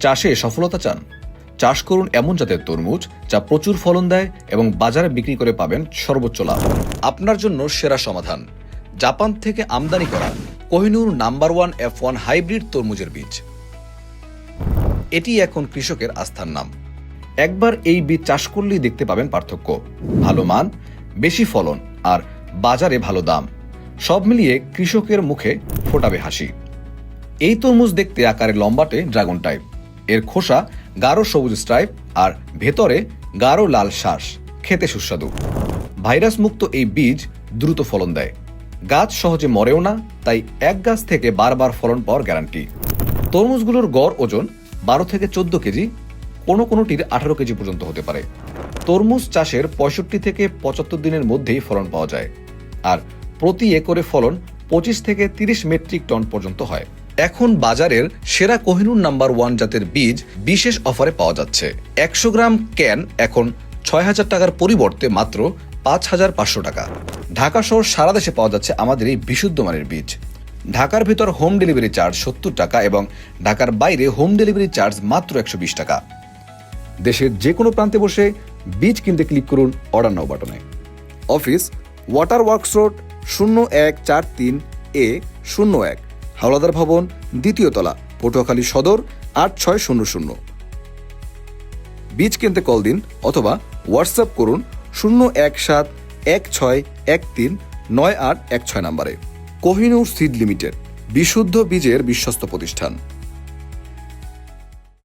চাষে সফলতা চান। চাষ করুন এমন জাতের তরমুজ যা প্রচুর ফলন দেয় এবং বাজারে বিক্রি করে পাবেন সর্বোচ্চ লাভ। আপনার জন্য সেরা সমাধান। জাপান থেকে আমদানি করা Kohinoor number one F one hybrid তরমুজের বীজ। এটি এখন কৃষকের আস্থার নাম। একবার এই বীজ চাষ করলেই দেখতে পাবেন পার্থক্য। ভালো মান, বেশি ফলন আর বাজারে ভালো দাম। সব মিলিয়ে কৃষকের মুখে ফোটাবে হাসি। এই তরমুজ দেখতে আকারে লম্বাটে ড্রাগন টাইপ। এর খোসা গাঢ় সবুজ স্ট্রাইপ আর ভেতরে গাঢ় লাল শ্বাস। খেতে সুস্বাদু। ভাইরাস মুক্ত এই বীজ দ্রুত ফলন দেয়। গাছ সহজে মরেও না, তাই এক গাছ থেকে বারবার ফলন পাওয়ার গ্যারান্টি তরমুজগুলোর গড় ওজন বারো থেকে চোদ্দ কেজি, কোনো কোনোটির আঠারো কেজি পর্যন্ত হতে পারে। তরমুজ চাষের পঁয়ষট্টি থেকে পঁচাত্তর দিনের মধ্যেই ফলন পাওয়া যায়। আর প্রতি একরে ফলন পঁচিশ থেকে তিরিশ মেট্রিক টন পর্যন্ত হয়। এখন বাজারের সেরা কোহিনুর নাম্বার ওয়ান জাতের বীজ বিশেষ অফারে পাওয়া যাচ্ছে। একশো গ্রাম ক্যান এখন ছয় হাজার টাকার পরিবর্তে মাত্র পাঁচ হাজার পাঁচশো টাকা। ঢাকা সহ সারা দেশে পাওয়া যাচ্ছে আমাদের এই বিশুদ্ধ মানের বীজ। ঢাকার ভিতর হোম ডেলিভারি চার্জ সত্তর টাকা এবং ঢাকার বাইরে হোম ডেলিভারি চার্জ মাত্র একশো বিশ টাকা। দেশের যে কোনো প্রান্তে বসে বীজ কিনতে ক্লিক করুন অর্ডার নাও বাটনে। অফিস ওয়াটার ওয়ার্কস রোড শূন্য এক চার তিন এ শূন্য এক। হাওলাদার ভবন, দ্বিতীয় তলা, পটুয়াখালী সদর, আট ছয় শূন্য শূন্য। বীজ কিনতে কল দিন অথবা হোয়াটসঅ্যাপ করুন শূন্য এক সাত এক ছয় এক তিন নয় আট এক ছয় নম্বরে। কোহিনুর সিড লিমিটেড, বিশুদ্ধ বীজের বিশ্বস্ত প্রতিষ্ঠান।